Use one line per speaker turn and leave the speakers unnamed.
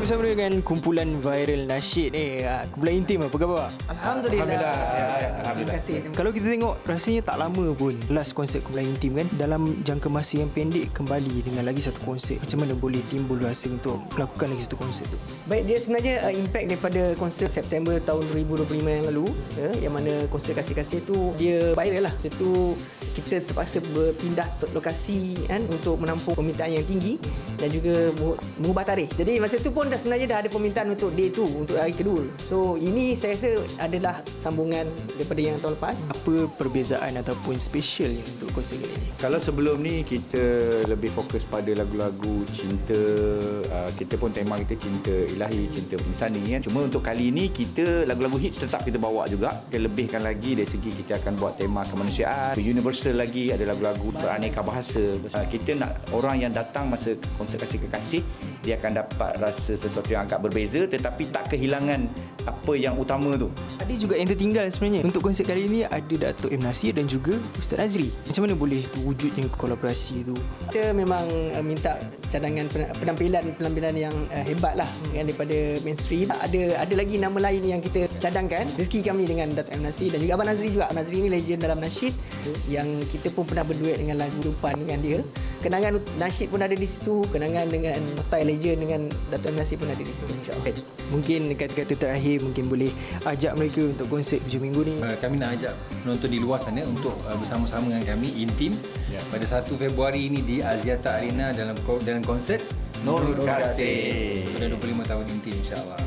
bersama dengan kumpulan viral nasyid ni. Ha, kumpulan intim apa khabar?
Alhamdulillah.
Alhamdulillah, sihat, sihat.
Terima
Alhamdulillah.
kasih.
Kalau kita tengok rasanya tak lama pun last konsert kumpulan intim kan dalam jangka masa yang pendek kembali dengan lagi satu konsert. Macam mana boleh timbul rasa untuk melakukan lagi satu konsert tu?
Baik, dia sebenarnya uh, impact daripada konsert September tahun 2025 yang lalu uh, yang mana konsert kasih-kasih tu dia viral lah. Situ kita terpaksa berpindah lokasi kan untuk menampung permintaan yang tinggi dan juga mengubah tarikh. Jadi masa tu pun dah sebenarnya dah ada permintaan untuk day tu untuk hari kedua. So ini saya rasa adalah sambungan daripada yang tahun lepas.
Apa perbezaan ataupun special untuk konsert kali ini?
Kalau sebelum ni kita lebih fokus pada lagu-lagu cinta, uh, kita pun tema kita cinta ilahi, cinta insani kan. Cuma untuk kali ni kita lagu-lagu hits tetap kita bawa juga. Kita lebihkan lagi dari segi kita akan buat tema kemanusiaan, universal lagi ada lagu-lagu beraneka bahasa. Uh, kita nak orang yang datang masa konsert kasih kekasih dia akan dapat rasa sesuatu yang agak berbeza tetapi tak kehilangan apa yang utama tu.
Ada juga yang tertinggal sebenarnya. Untuk konsert kali ini ada Datuk M. Nasir dan juga Ustaz Azri. Macam mana boleh wujudnya kolaborasi tu?
Kita memang uh, minta cadangan pen- penampilan penampilan yang uh, hebat lah kan daripada mainstream. Ada ada lagi nama lain yang kita cadangkan. Rezeki kami dengan Datuk M Nasir dan juga Abang Nazri juga. Abang Nazri ni legend dalam nasyid yang kita pun pernah berduet dengan lagu Rupan dengan dia. Kenangan nasyid pun ada di situ, kenangan dengan Notai Legend dengan Datuk M Nasir pun ada di situ insya-Allah.
Mungkin kata-kata terakhir mungkin boleh ajak mereka untuk konsert hujung minggu ni.
Uh, kami nak ajak penonton di luar sana untuk uh, bersama-sama dengan kami Intim
Ya.
pada 1 Februari ini di Aziata Arena dalam dalam konsert
Nur Kasih.
pada 25 tahun Intim insya-Allah.